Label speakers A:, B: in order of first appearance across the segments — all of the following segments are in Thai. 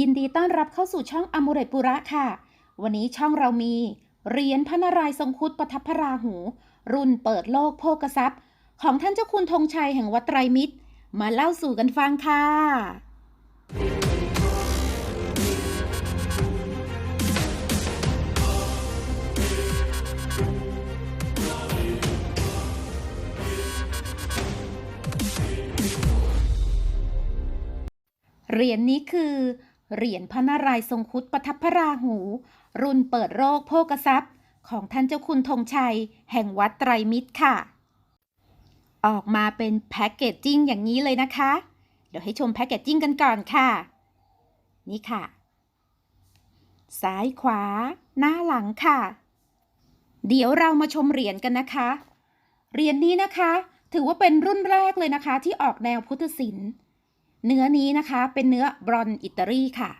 A: ยินดีต้อนรับเข้าสู่ช่องอมูเรตปุระค่ะ วันนี้ช่องเรามีเหรียญพระนารายณ์ทรงคุดประทับพระราหู รุ่นเปิดโลกโภกทรัพย์ ของท่านเจ้าคุณธงชัยแห่งวัดไตรมิตร มาเล่าสู่กันฟังค่ะ เหรียญนี้คือ เหรียญพระนารายณ์ทรงคุดประทับพระราหู รุ่นเปิดโลกโภกทรัพย์ ของท่านเจ้าคุณธงชัย แห่งวัดไตรมิตรค่ะ ออกมาเป็นแพ็กเกจจิ้งอย่างนี้เลยนะคะ เดี๋ยวให้ชมแพ็กเกจจิ้งกันก่อนค่ะ นี่ค่ะ ซ้ายขวา หน้าหลังค่ะ เดี๋ยวเรามาชมเหรียญกันนะคะ เหรียญนี้นะคะ ถือว่าเป็นรุ่นแรกเลยนะคะ ที่ออกแนวพุทธศิลป์ เนื้อนี้นะคะเป็นเนื้อบรอนอิตาลีค่ะ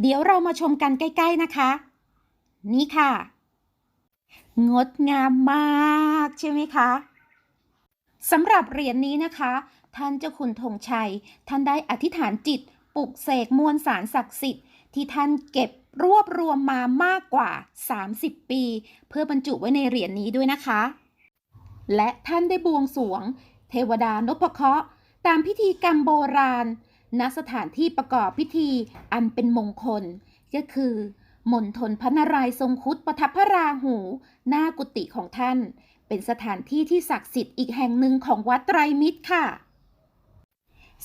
A: เดี๋ยวเรามาชมกันใกล้ ๆนะคะ นี่ค่ะ งดงามมากใช่ไหมคะสำหรับเหรียญนี้นะคะ ท่านเจ้าคุณธงชัย ท่านได้อธิษฐานจิตปลุกเสกมวลสารศักดิ์สิทธิ์ที่ท่านเก็บรวบรวมมามากกว่า 30 ปี เพื่อบรรจุไว้ในเหรียญนี้ด้วยนะคะ และท่านได้บวงสรวง เทวดานพเคราะห์ ตามพิธีกรรมโบราณ ณสถานที่ประกอบพิธีอันเป็นมงคล ก็คือมณฑลพระนารายทรงคุดประทับพระราหู หน้ากุฏิของท่าน เป็นสถานที่ที่ศักดิ์สิทธิ์อีกแห่งหนึ่งของวัดไตรมิตรค่ะ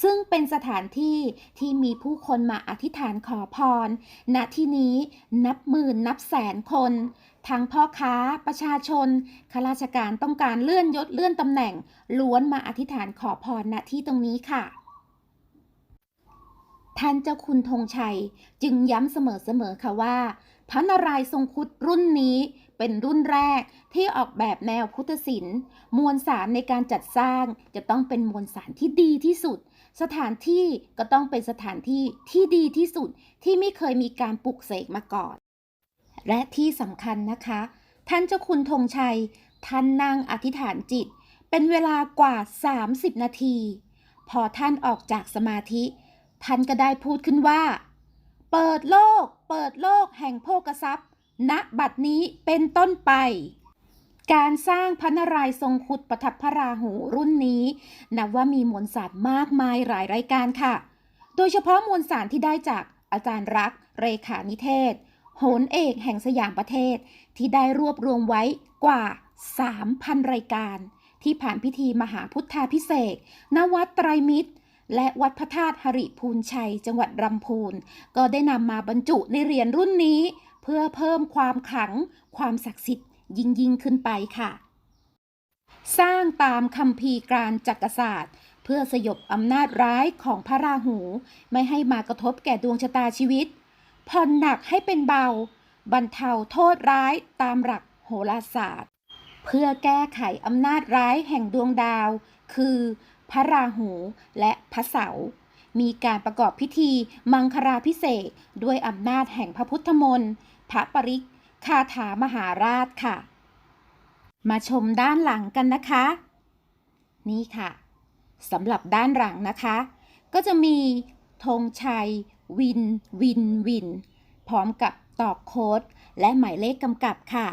A: ซึ่งเป็นสถานที่ที่มีผู้คนมาอธิษฐานขอพร ณ ที่นี้นับหมื่นนับแสนคน ทั้งพ่อค้าประชาชนข้าราชการต้องการเลื่อนยศเลื่อนตำแหน่ง ล้วนมาอธิษฐานขอพรณที่ตรงนี้ค่ะท่านเจ้าคุณธงชัยจึงย้ำเสมอๆค่ะว่า พระนารายณ์ทรงคุดรุ่นนี้เป็นรุ่นแรกที่ออกแบบแนวพุทธศิลป์ มวลสารในการจัดสร้างจะต้องเป็นมวลสารที่ดีที่สุด สถานที่ก็ต้องเป็นสถานที่ที่ดีที่สุดที่ไม่เคยมีการปลุกเสกมาก่อน และที่สำคัญนะคะ ท่านเจ้าคุณธงชัย ท่านนั่งอธิษฐานจิต เป็นเวลากว่า 30 นาที พอท่านออกจากสมาธิ ท่านก็ได้พูดขึ้นว่า เปิดโลก เปิดโลกแห่งโภกทรัพย์ณบัดนี้เป็นต้นไป การสร้างพระนารายณ์ทรงคุดประทับพระราหูรุ่นนี้ นับว่ามีมวลสารมากมายหลายรายการค่ะ โดยเฉพาะมวลสารที่ได้จากอาจารย์รัก เรขานิเทศ โหนเอกแห่งสยามประเทศ ที่ได้รวบรวมไว้กว่า 3,000 รายการ ที่ผ่านพิธีมหาพุทธาพิเศษณวัดไตรมิตร และวัดพระธาตุหริพูนชัย จังหวัดลำพูน ก็ได้นำมาบรรจุในเหรียญรุ่นนี้ เพื่อเพิ่มความขลัง ความศักดิ์สิทธิ์ ยิ่งยิ่งขึ้นไปค่ะ สร้างตามคำพีร์การจักรศาสตร์ เพื่อสยบอำนาจร้ายของพระราหู ไม่ให้มากระทบแก่ดวงชะตาชีวิตผ่อนหนักให้เป็นเบา บรรเทาโทษร้ายตามหลักโหราศาสตร์ เพื่อแก้ไขอำนาจร้ายแห่งดวงดาว คือพระราหูและพระเสาร์มีการประกอบพิธีมังคราพิเศษด้วยอำนาจแห่งพระพุทธมนต์ พระปริก คาถามหาราชค่ะ มาชมด้านหลังกันนะคะ นี่ค่ะสำหรับด้านหลังนะคะ ก็จะมีธงชัย วิน วิน วิน พร้อมกับตอกโค้ด และหมายเลขกำกับค่ะ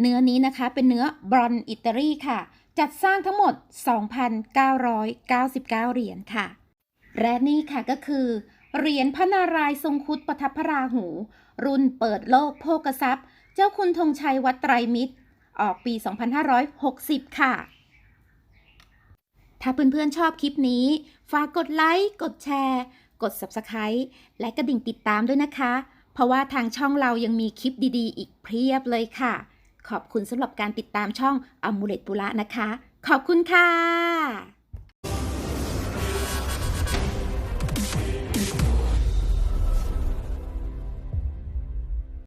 A: เนื้อนี้นะคะเป็นเนื้อบรอนอิตาลีค่ะ จัดสร้างทั้งหมด 2,999 เหรียญค่ะ และนี่ค่ะก็คือ เหรียญพระนารายณ์ทรงคุดประทับพระราหู รุ่นเปิดโลกโภกทรัพย์ เจ้าคุณธงชัยวัดไตรมิตร ออกปี 2560 ค่ะ ถ้าเพื่อนๆชอบคลิปนี้ ฝากกดไลค์ กดแชร์ กด Subscribe และกระดิ่งติดตามด้วยนะคะ เพราะว่าทางช่องเรายังมีคลิปดีๆ อีกเพียบเลยค่ะ ขอบคุณสำหรับการติดตามช่องอมูเลตปุระนะคะ ขอบคุณค่ะ